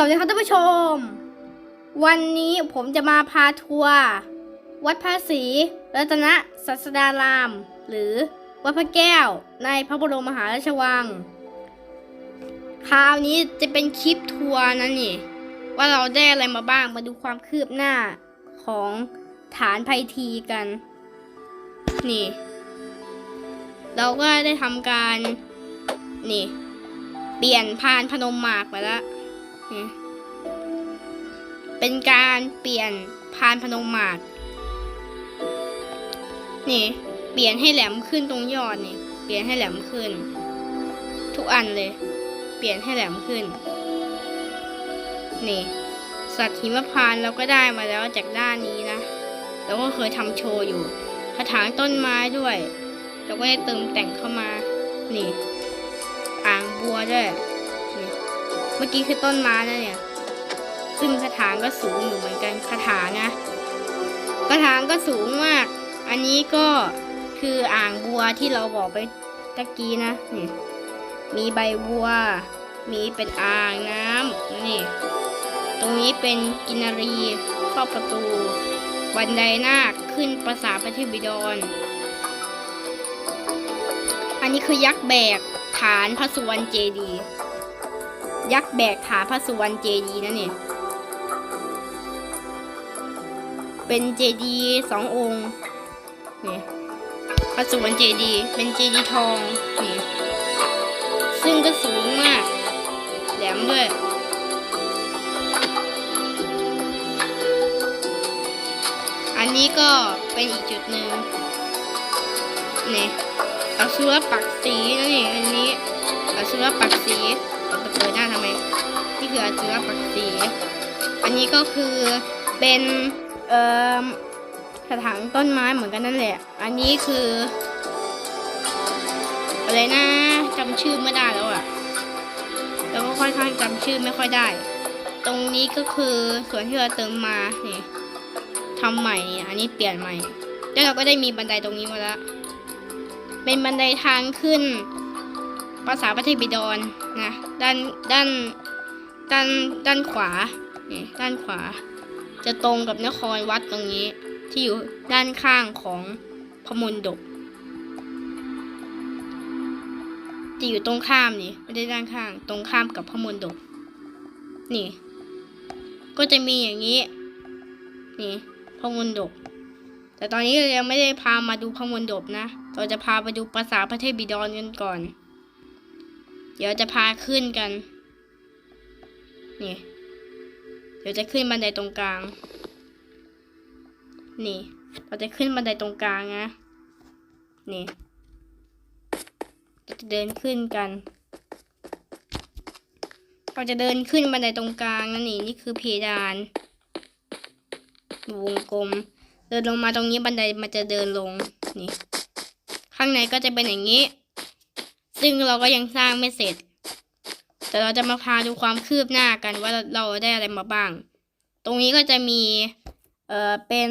สวัสดีครับท่านผู้ชม วันนี้ผมจะมาพาทัวร์วัดพระศรีรัตนศาสดาราม หรือวัดพระแก้วในพระบรมมหาราชวัง คราวนี้จะเป็นคลิปทัวร์นะนี่ ว่าเราได้อะไรมาบ้างมาดูความคืบหน้าของฐานไพทีกัน นี่ เราก็ได้ทำการ นี่ เปลี่ยนพานพนมหมากไปแล้ว เป็นการเปลี่ยนพานพนมมากนี่ เปลี่ยนให้แหลมขึ้นตรงยอดนี่ เปลี่ยนให้แหลมขึ้น ทุกอันเลย เปลี่ยนให้แหลมขึ้น นี่ สัตว์หิมพานเราก็ได้มาแล้วจากด้านนี้นะเราก็เคยทำโชว์อยู่กระถางต้นไม้ด้วย เราก็ได้เติมแต่งเข้ามา นี่อ่างบัวด้วย เมื่อกี้คือต้นไม้นะเนี่ย ซึ่งกระถางก็สูงอยู่เหมือนกันกระถางนะกระถางก็สูงมาก อันนี้ก็คืออ่างบัวที่เราบอกไปตะกี้นะนี่มีใบบัว มีเป็นอ่างน้ำนี่ ตรงนี้เป็นกินารีครอประตู บันไดนาคขึ้นปราสาทพระเทพบิดรอันนี้คือยักษ์แบกฐานพระสุวรรณเจดีย์ ยักษ์แบกฐานพระสุวรรณเจดีย์นั่นนี่เป็นเจดีย์สององค์นี่พระสุวรรณเจดีย์เป็นเจดีย์ทองนี่ซึ่งก็สูงมาก แหลมด้วยอันนี้ก็เป็นอีกจุดหนึ่งนี่อสุรปักสีนะนี่อันนี้อสุรปักสี เราจะเปิดหน้าทำไมนี่คืออสุรปักสีอันนี้ก็คือเป็นเอ่อกระถางต้นไม้เหมือนกันนั่นแหละ อันนี้คืออะไรนะจำชื่อไม่ได้แล้วอะแล้วก็ค่อนข้างจำชื่อไม่ค่อยได้ ตรงนี้ก็คือส่วนที่เราเติมมานี่ทำใหม่นี่อันนี้เปลี่ยนใหม่ แล้วเราก็ได้มีบันไดตรงนี้มาแล้วเป็นบันไดทางขึ้น ภาษาพระเทพบิดรนะด้านด้านด้านด้านขวานี่ด้านขวา จะตรงกับนครวัดตรงนี้ ที่อยู่ด้านข้างของพมณฑปจะอยู่ตรงข้ามนี่ไม่ได้ด้านข้าง ตรงข้ามกับพมณฑปนี่ ก็จะมีอย่างนี้ นี่พมณฑปแต่ตอนนี้เรายังไม่ได้พามาดูพมณฑปนะ เราจะพาไปดูปราสาทพระเทพบิดรกันก่อน เดี๋ยวจะพาขึ้นกัน นี่ เดี๋ยวจะขึ้นบันไดตรงกลาง นี่ เราจะขึ้นบันไดตรงกลางนะ นี่เราจะเดินขึ้นกัน เราจะเดินขึ้นบันไดตรงกลางนะนี่ นี่คือเพดาน วงกลม เดินลงมาตรงนี้บันไดมันจะเดินลง นี่ ข้างในก็จะเป็นอย่างนี้ ซึ่งเราก็ยังสร้างไม่เสร็จ แต่เราจะมาพาดูความคืบหน้ากันว่าเราได้อะไรมาบ้าง ตรงนี้ก็จะมี เอ่อ เป็น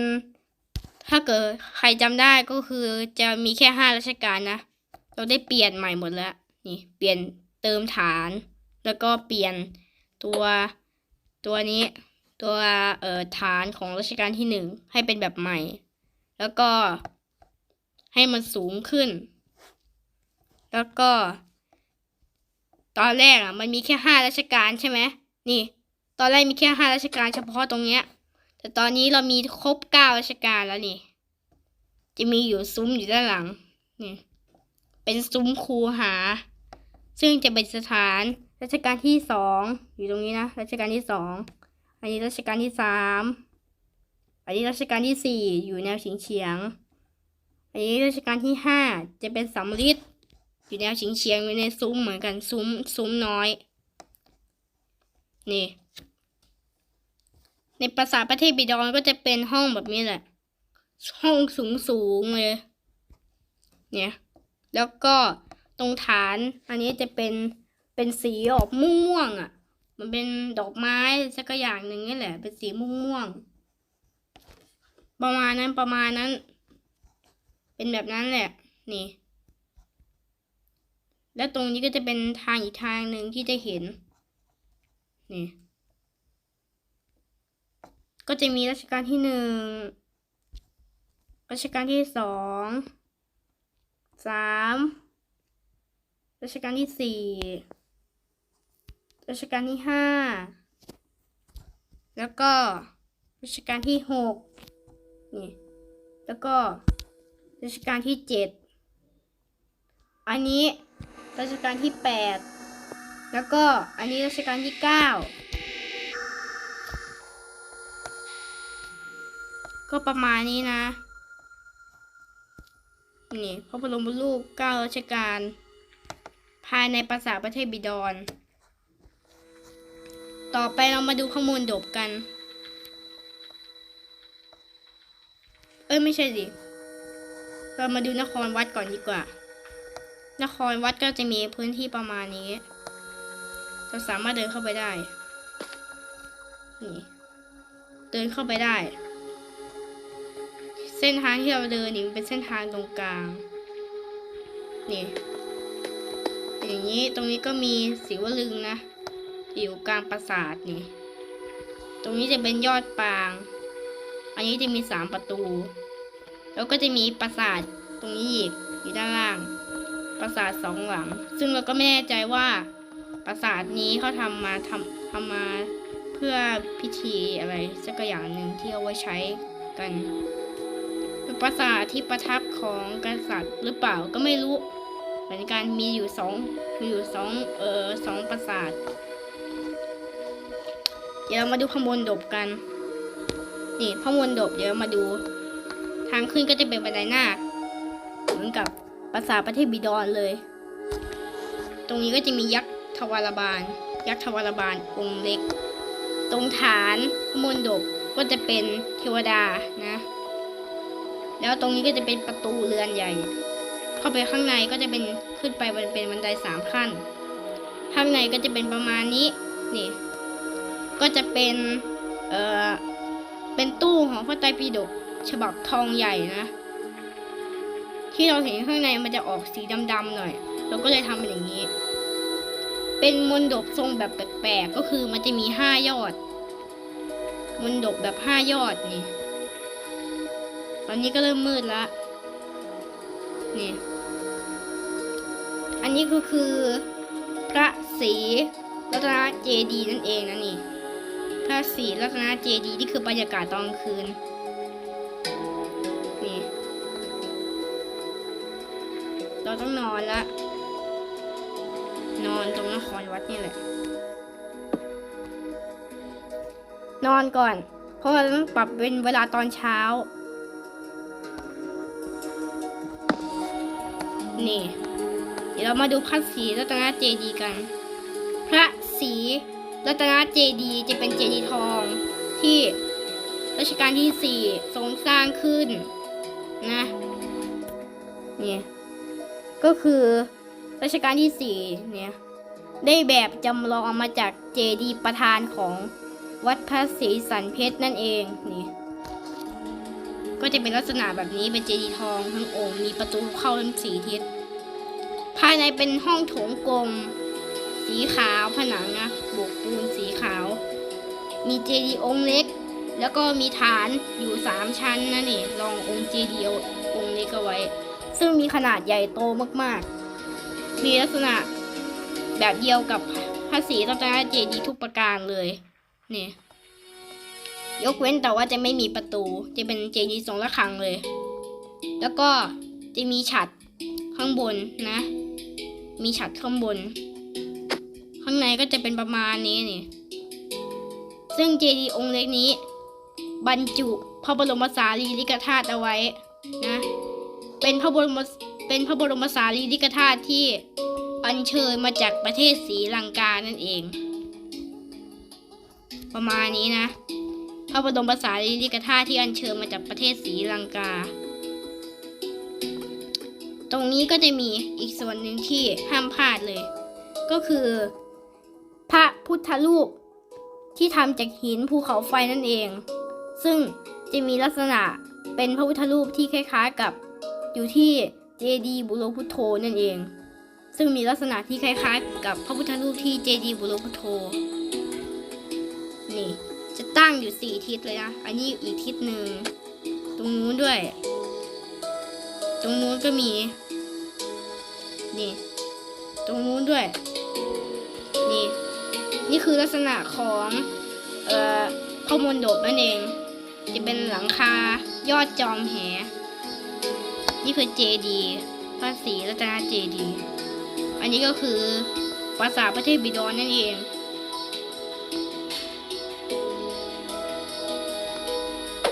ถ้าเกิดใครจำได้ก็คือจะมีแค่ห้าราชการนะ เราได้เปลี่ยนใหม่หมดแล้ว นี่ เปลี่ยนเติมฐาน แล้วก็เปลี่ยนตัวตัวนี้ตัวเอ่อฐานของรัชกาลที่หนึ่งให้เป็นแบบใหม่ แล้วก็ให้มันสูงขึ้น แล้วก็ ตอนแรกอะ มันมีแค่ห้าราชการใช่ไหมนี่ ตอนแรกมีแค่ห้าราชการเฉพาะตรงเนี้ย แต่ตอนนี้เรามีครบเก้าราชการแล้วนี่ จะมีอยู่ซุ้มอยู่ด้านหลังนี่เป็นซุ้มคูหา ซึ่งจะเป็นสถานรัชกาลที่สองอยู่ตรงนี้นะรัชกาลที่สองอันนี้รัชกาลที่สามอันนี้รัชกาลที่สี่อยู่แนวเฉียงเฉียง อันนี้รัชกาลที่ห้าจะเป็นสำริด อยู่แนวเฉียงเฉียงๆอยู่ในซุ้มเหมือนกันซุ้มซุ้มน้อย นี่ ในปราสาประเทศบิดรก็จะเป็นห้องแบบนี้แหละ ห้องสูงสูงๆเลย เนี่ย แล้วก็ตรงฐาน อันนี้จะเป็นเป็นสีออกม่วงๆอะ มันเป็นดอกไม้สักอย่างหนึ่งนี่แหละ เป็นสีม่วงๆประมาณนั้นประมาณนั้น เป็นแบบนั้นแหละ นี่ แล้วตรงนี้ก็จะเป็นทางอีกทางหนึ่งที่จะเห็น นี่ ก็จะมีรัชกาลที่หนึ่งรัชกาลที่สองสามรัชกาลที่สี่รัชกาลที่ห้าแล้วก็รัชกาลที่หกนี่แล้วก็รัชกาลที่เจ็ดอันนี้ รัชกาลที่แปดแล้วก็อันนี้รัชกาลที่เก้าก็ประมาณนี้นะ นี่พระบรมรูปเก้ารัชกาลภายในปราสาทประเทศบิดรต่อไปเรามาดูข้อมูลดบกัน เอ้ยไม่ใช่ดิ เรามาดูนครวัดก่อนดีกว่า นครวัดก็จะมีพื้นที่ประมาณนี้เราสามารถเดินเข้าไปได้ นี่ เดินเข้าไปได้ เส้นทางที่เราเดินนี่เป็นเส้นทางตรงกลาง นี่ อย่างนี้ตรงนี้ก็มีศิวลึงนะ อยู่กลางปราสาทนี่ ตรงนี้จะเป็นยอดปาง อันนี้จะมีสามประตู แล้วก็จะมีปราสาทตรงนี้อีกอยู่ด้านล่าง ราสาทสองหลัง ซึ่งเราก็ไม่แน่ใจว่าปราสาทนี้เขาทำมาทำทำมาเพื่อพิธีอะไรสักอย่างหนึ่งที่เอาไว้ใช้กันปราสาทที่ประทับของกษัตริย์หรือเปล่าก็ไม่รู้ เหมือนกันมีอยู่สองมีอยู่สองเออสองปราสาท เดี๋ยวเรามาดูขมวลดบกัน นี่ขมวลดบเดี๋ยวมาดู ทางขึ้นก็จะเป็นบันไดหน้า เหมือนกับ ปราสาทประเทศบิดรเลย ตรงนี้ก็จะมียักษ์ทวารบาล ยักษ์ทวารบาลองค์เล็ก ตรงฐานขมวลดบก็จะเป็นเทวดานะ แล้วตรงนี้ก็จะเป็นประตูเรือนใหญ่ เข้าไปข้างในก็จะเป็นขึ้นไปมันเป็นบันไดสามขั้น ข้างในก็จะเป็นประมาณนี้นี่ก็จะเป็นเอ่อเป็นตู้ของพระไตรปิฎกฉบับทองใหญ่นะ ที่เราเห็นข้างในมันจะออกสีดำๆหน่อย เราก็เลยทำเป็นอย่างนี้ เป็นมนดบทรงแบบแปลกๆก็คือมันจะมีห้ายอด มนดบแบบห้ายอดนี่ตอนนี้ก็เริ่มมืดละนี่อันนี้ก็คือพระศรีรัตนเจดีนั่นเองนะนี่พระศรีรัตนเจดีนี่คือบรรยากาศตอนคืน เราต้องนอนละ นอนตรงนครวัดนี่แหละ นอนก่อน เพราะว่าเราต้องปรับเป็นเวลาตอนเช้า นี่ เดี๋ยวเรามาดูพระศรีรัตนเจดีย์กัน พระศรีรัตนเจดีย์จะเป็นเจดีย์ทองที่รัชกาลที่สี่ทรงสร้างขึ้นนะนี่ ก็คือรัชกาลที่สี่เนี่ย ได้แบบจำลองมาจากเจดีย์ประธานของวัดพระศรีสันเพชรนั่นเองนี่ก็จะเป็นลักษณะแบบนี้เป็นเจดีย์ทองทั้งองค์มีประตูเข้าทั้งสี่ทิศ ภายในเป็นห้องโถงกลม สีขาวผนังนะบกปูนสีขาว มีเจดีย์องค์เล็ก แล้วก็มีฐานอยู่สามชั้นนะนี่รององค์เจดีย์องค์เล็กเอาไว้ ซึ่งมีขนาดใหญ่โตมากๆ มีลักษณะแบบเดียวกับพระศรีรัตนเจดีย์ทุกประการเลยนี่ยกเว้นแต่ว่าจะไม่มีประตู จะเป็นเจดีย์ทรงระฆังเลย แล้วก็จะมีฉัดข้างบนนะ มีฉัดข้างบน ข้างในก็จะเป็นประมาณนี้นี่ ซึ่งเจดีย์องค์เล็กนี้ บรรจุพระบรมสารีริกธาตุเอาไว้ เป็นพระบรมเป็นพระบรมสารีริกธาตุที่อัญเชิญมาจากประเทศศรีลังกานั่นเอง ประมาณนี้นะ พระบรมสารีริกธาตุที่อัญเชิญมาจากประเทศศรีลังกา ตรงนี้ก็จะมีอีกส่วนหนึ่งที่ห้ามพลาดเลย ก็คือ พระพุทธรูปที่ทำจากหินภูเขาไฟนั่นเอง ซึ่งจะมีลักษณะเป็นพระพุทธรูปที่คล้ายๆกับ อยู่ที่เจดีบุโรพุทโธนั่นเอง ซึ่งมีลักษณะที่คล้ายๆ กับพระพุทธรูปที่เจดีบุโรพุทโธ นี่จจะตั้งอยู่สี่ทิศเลยนะ อันนี้อีกทิศหนึ่ง ตรงนู้นด้วย ตรงนู้นก็มี นี่ ตรงนู้นด้วย นี่ นี่คือลักษณะของเอ่อข้อมูลโดดนั่นเอง จะเป็นหลังคายอดจอมแห นี่คือเจดีพระศรีรัตนเจดี อันนี้ก็คือปราสาทพระเทพบิดรนั่นเอง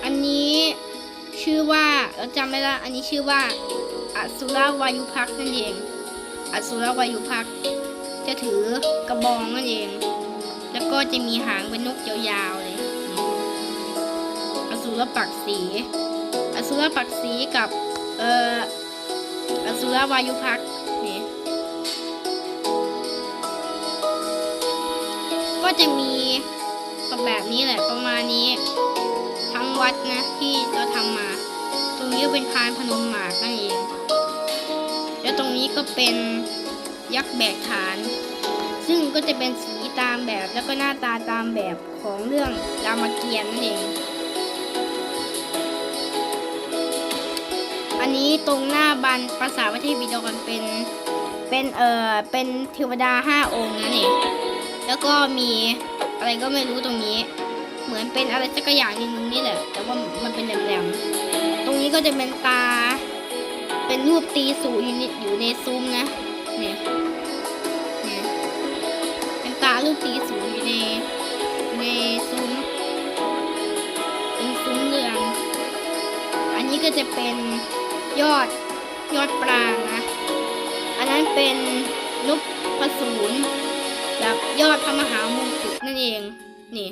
อันนี้ชื่อว่าเราจำไม่ได้อันนี้ชื่อว่าอสุรวายุพักนั่นเองอสุรวายุพักจะถือกระบองนั่นเอง แล้วก็จะมีหางเป็นนกยาวๆเลยอสุรปักษีอสุรปักษีกับ เอ่ออสุรวายุพักนี่ก็จะมีแบบนี้แหละประมาณนี้ทั้งวัดนะที่เราทำมา ตรงนี้เป็นพานพนมหมากนั่นเอง แล้วตรงนี้ก็เป็นยักษ์แบกฐาน ซึ่งก็จะเป็นสีตามแบบแล้วก็หน้าตาตามแบบของเรื่องรามเกียรติ์นั่นเอง อันนี้ตรงหน้าบันปราสาทพระเทพบิดรเป็น เป็นเอ่อเป็นเทวดาห้าองค์นั่นเองแล้วก็มีอะไรก็ไม่รู้ตรงนี้ เหมือนเป็นอะไรสักอย่างนึงนี่แหละ แต่ว่ามันเป็นแหลมๆตรงนี้ก็จะเป็นตา เป็นรูปตีสูอยู่ในอยู่ในซุ้มนะเนี่ยเนี่ยเป็นตารูปตีสูอยู่ในในซุ้มเป็นซุ้มเรืองอันนี้ก็จะเป็น ยอดยอดปรางนะ อันนั้นเป็นนุพพสูรแบบยอดพระมหามงกุฎนั่นเอง นี่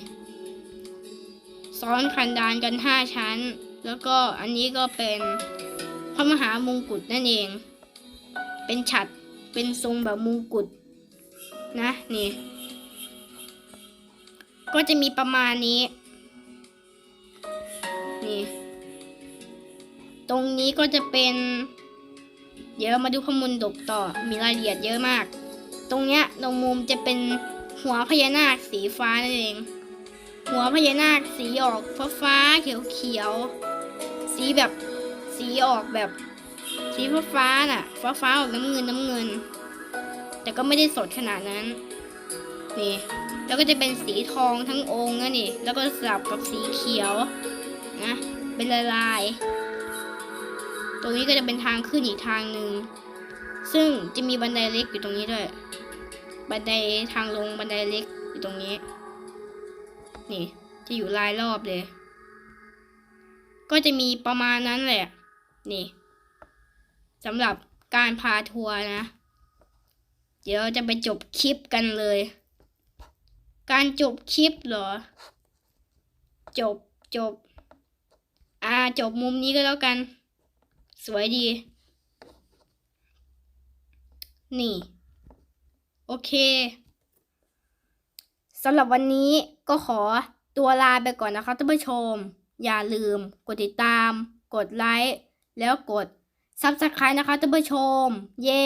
ซ้อนคันดานกันห้าชั้น แล้วก็อันนี้ก็เป็นพระมหามงกุฎนั่นเอง เป็นฉัดเป็นทรงแบบมงกุฎนะ นี่ ก็จะมีประมาณนี้ นี่ ตรงนี้ก็จะเป็น เดี๋ยวมาดูข้อมูลดบต่อมีรายละเอียดเยอะมาก ตรงเนี้ยตรงมุมจะเป็นหัวพญานาคสีฟ้านั่นเอง หัวพญานาคสีออกฟ้าฟ้าเขียวเขียวสีแบบสีออกแบบ สีฟ้าฟ้าน่ะ ฟ้าฟ้าออกน้ำเงินน้ำเงิน แต่ก็ไม่ได้สดขนาดนั้นนี่แล้วก็จะเป็นสีทองทั้งองค์นะนี่ แล้วก็สลับกับสีเขียวนะเป็นลายลาย ตรงนี้ก็จะเป็นทางขึ้นอีกทางหนึ่ง ซึ่งจะมีบันไดเล็กอยู่ตรงนี้ด้วย บันไดทางลงบันไดเล็กอยู่ตรงนี้ นี่ จะอยู่รายรอบเลย ก็จะมีประมาณนั้นแหละ นี่สำหรับการพาทัวร์นะ เดี๋ยวจะไปจบคลิปกันเลย การจบคลิปเหรอ จบจบ อ่า จบมุมนี้ก็แล้วกัน สวยดี นี่ โอเคสำหรับวันนี้ก็ขอตัวลาไปก่อนนะคะท่านผู้ชม อย่าลืมกดติดตาม กดไลค์ แล้วกด Subscribe นะคะท่านผู้ชม เย้